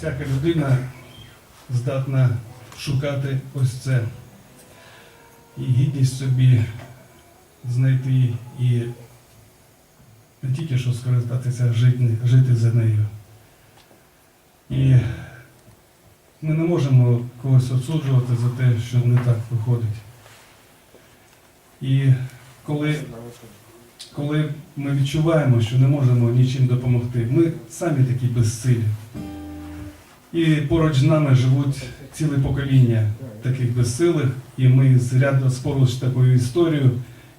всяка людина здатна шукати ось це. І гідність собі знайти і не тільки що скористатися, жити, жити за нею. І ми не можемо когось осуджувати за те, що не так виходить. І коли, коли ми відчуваємо, що не можемо нічим допомогти, ми самі такі безсилі. І поруч з нами живуть ціле покоління таких безсилих, і ми з ряду поруч з такою історією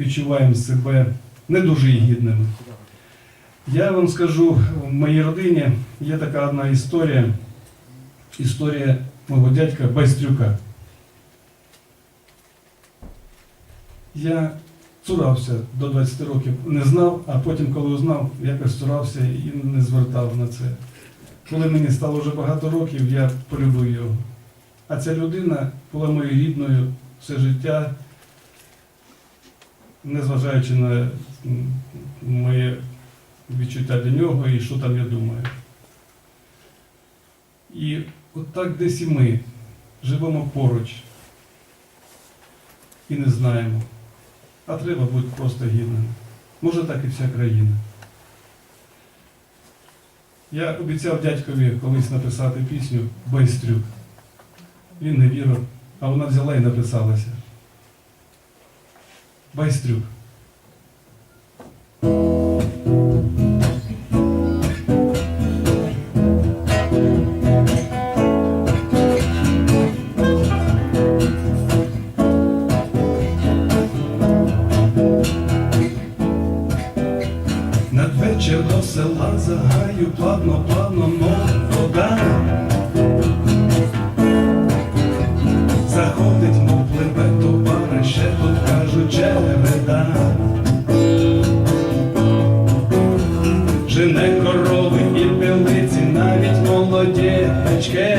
відчуваємо себе не дуже гідними. Я вам скажу, в моїй родині є така одна історія, історія мого дядька Байстрюка. Я цурався до 20 років, не знав, а потім, коли узнав, якось цурався і не звертав на це. Коли мені стало вже багато років, я полюбив його. А ця людина була моєю рідною все життя, незважаючи на моє відчуття до нього і що там я думаю. І от так десь і ми живемо поруч і не знаємо. А треба бути просто гідним. Може так і вся країна. Я обіцяв дядькові колись написати пісню Байстрюк. Він не вірив, а вона взяла і написалася. Байстрюк. Надвечір до села загаю плавно, плавно, мов вода. Заходить, мов пливе товарище, тут кажуть череда. Жене корови і пилиці, навіть молоді бички.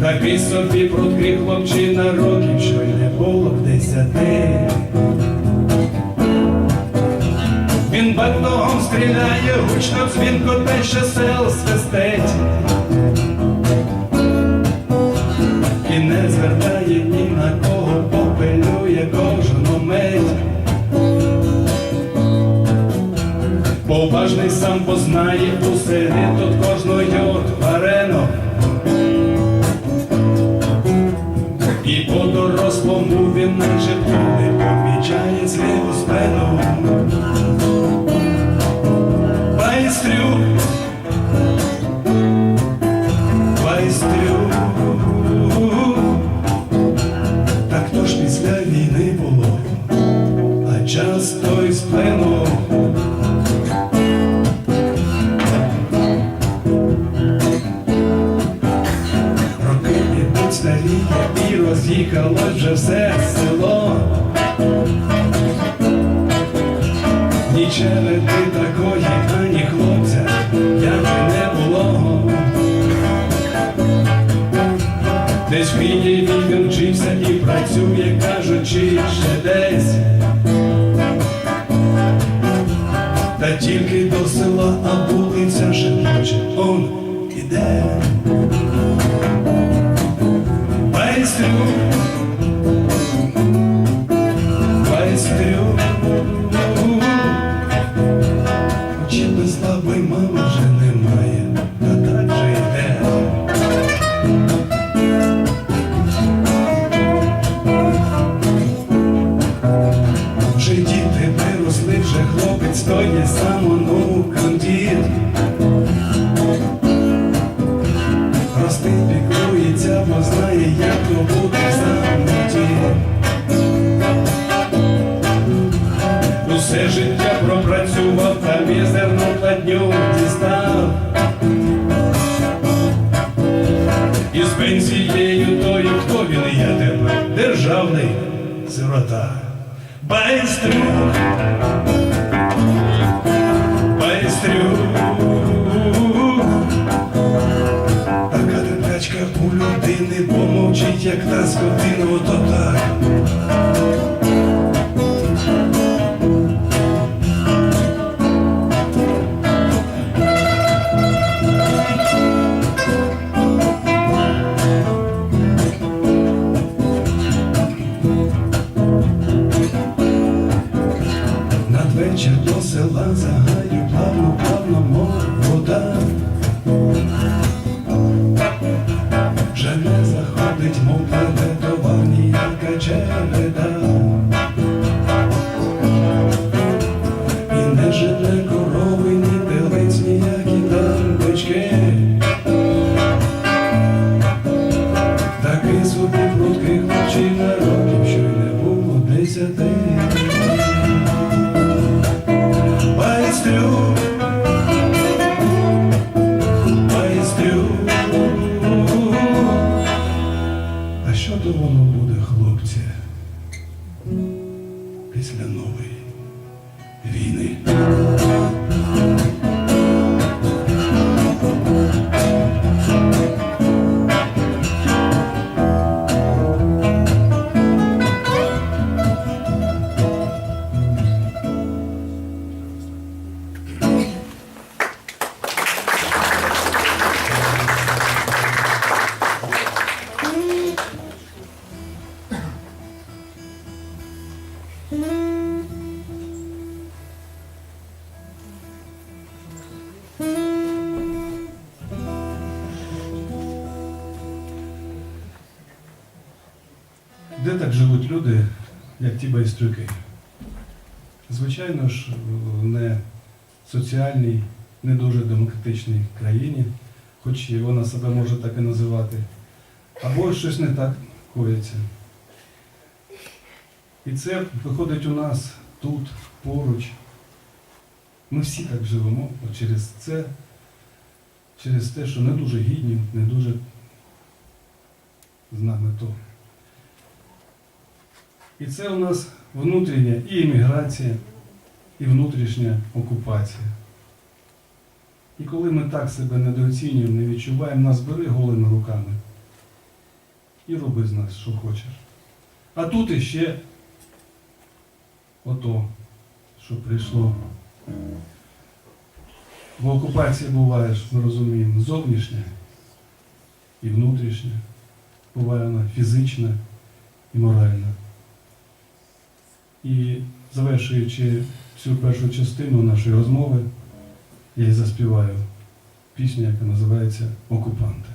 Такий собі пруткий хлопчина років, що й не було б десяти. Він батогом стріляє, гучно дзвінко те ще сел свистить. І не звертає ні на кого, попелює кожну мить. Поважний сам познає усе тут кожної тварину. І по дорослому він наче не помічає зліву спину. Старіє і роз'їхало вже все село. Ні череди такої, ані хлопця, як не було. Десь в Києві він вчився і працює, кажучи, ще десь. Та тільки до села, а вулиця шепоче, он іде. Байстрюк, Байстрюк, байстрюк, така терплячка у людини, бо як та скотина, після нової війни? Так живуть люди, як ті байстрюки? Звичайно ж, не соціальній, не дуже демократичній країні, хоч і вона себе може так і називати, або щось не так коїться. І це виходить у нас тут, поруч. Ми всі так живемо через це, через те, що не дуже гідні, не дуже з нами то. І це у нас внутрішня і імміграція, і внутрішня окупація. І коли ми так себе недооцінюємо, не відчуваємо, нас бери голими руками і роби з нас, що хочеш. А тут іще ото, що прийшло. Бо окупація буває, ми розуміємо, зовнішня і внутрішня. Буває вона фізична і моральна. І завершуючи цю першу частину нашої розмови, я заспіваю пісню, яка називається Окупанти.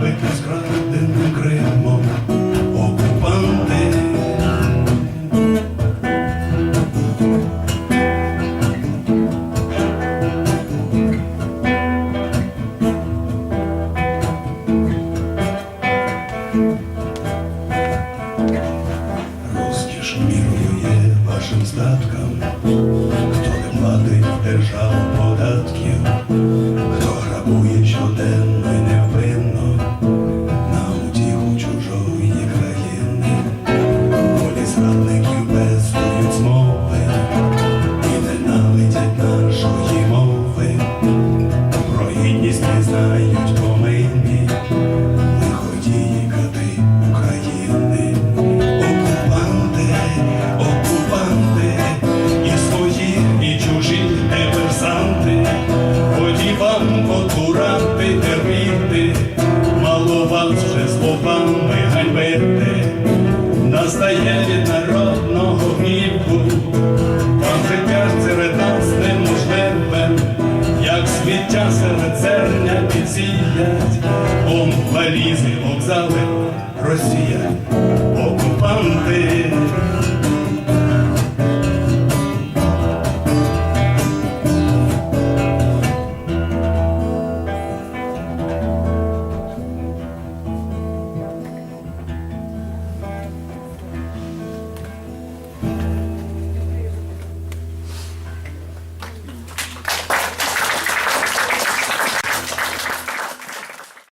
Бити з краденим Кримом, окупанти. Розкіш мірує вашим статкам, знають полині, лиходії кати України, окупанти, окупанти, і свої, і чужі диверсанти, Ході вам потуранти, терпіти, мало вас вже з злобами ганьбити, настає від.